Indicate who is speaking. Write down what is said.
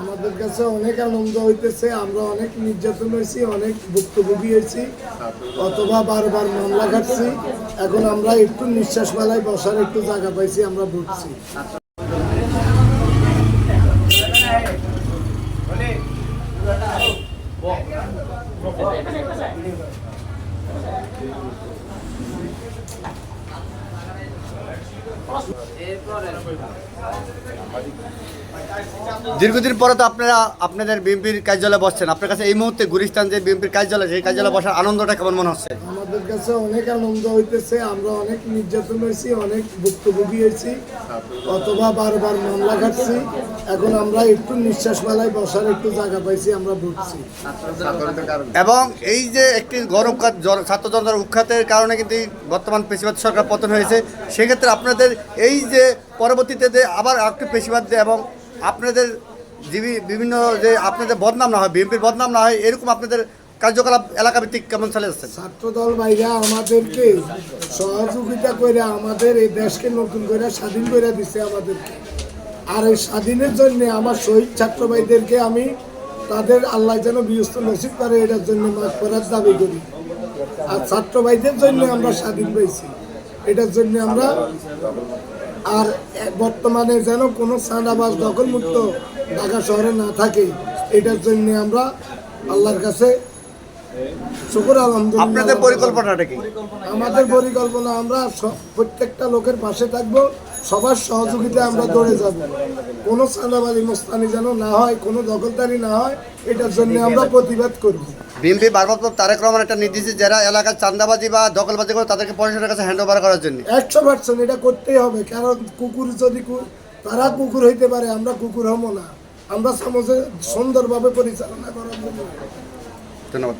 Speaker 1: আমাদের কাছে অনেক আনন্দ হইতেছে, আমরা অনেক নির্যাতন হয়েছি, অনেক ভুক্তভোগী হয়েছি, অথবা বারবার মামলা খাটছি। এখন আমরা একটু নিঃশ্বাস মেলায় বসার একটু জায়গা পাইছি, আমরা ভুগছি।
Speaker 2: দীর্ঘদিন পরে তো আপনারা আপনাদের বিএনপির কার্যালয়ে বসছেন। আপনার কাছে এই মুহূর্তে গুলিস্তান যে বিএনপির কার্যালয়, সেই কার্যালয়ে বসার আনন্দটা কেমন মনে হচ্ছে?
Speaker 1: আমাদের কাছে অনেক আনন্দ হইতেছে। আমরা অনেক নির্যাতন হয়েছি, অনেক ভুক্তভোগী হয়েছি, অথবা বারবার মামলা খাটছি এখন আমরা একটু নিঃশ্বাস মেলায় বসার একটু জায়গা পাইছি আমরা ভুগছি।
Speaker 2: এবং এই যে একটি গরম কাজ ছাত্র জনতার উৎখাতের কারণে কিন্তু বর্তমান পেশিবাদ সরকার পতন হয়েছে। সেক্ষেত্রে আপনাদের এই যে পরবর্তীতে যে আবার একটু পেশিবাদ দেয় এবং আপনাদের জীবী- বিভিন্ন যে আপনাদের বদনাম না হয় বিএনপির বদনাম না হয় এরকম আপনাদের কার্যকলাপ এলাকা ভিত্তিক কেমন চলে যাচ্ছে?
Speaker 1: ছাত্রদল ভাইরা আমাদেরকে সহযোগিতা করে আমাদের এই দেশকে নতুন করে স্বাধীন করে দিচ্ছে আমাদেরকে। আর এই স্বাধীনের জন্য আমার শহীদ ছাত্র ভাইদেরকে আমি তাদের আল্লাহ যেন বিয়স্ত নসিব করে এটার জন্য মাফ করার দাবি করি। আর ছাত্র ভাইদের জন্য আমরা স্বাধীন পেয়েছি এটার জন্য আমরা আর বর্তমানে যেন কোনো চাঁদাবাজ দখলমুক্ত ঢাকা শহরে না থাকে এটার জন্য আমরা আল্লাহর কাছে শুকুর আলহামদুলিল্লাহ
Speaker 2: আপনাদের পরিকল্পনাটা কি?
Speaker 1: আমাদের পরিকল্পনা আমরা প্রত্যেকটা লোকের পাশে থাকব। সবার সহযোগিতায় আমরা দৌড়ে যাব। কোনো চাঁদাবাজি মোস্তানি যেন না হয় কোনো দখলদারি না হয় এটার জন্য আমরা প্রতিবাদ করব।
Speaker 2: বিএনপি ভারপ্রাপ্ত তারেক রহমান একটা নির্দিষ্ট যারা এলাকার চান্দাবাজি বা দখলবাজি করে তাদেরকে পরিষদের কাছে হ্যান্ড ওভার করার জন্য।
Speaker 1: একশো পার্সেন্ট এটা করতেই হবে কারণ কুকুর যদি তারা কুকুর হইতে পারে আমরা কুকুর হব না। আমরা সমাজে সুন্দরভাবে পরিচালনা করার জন্য।
Speaker 2: ধন্যবাদ।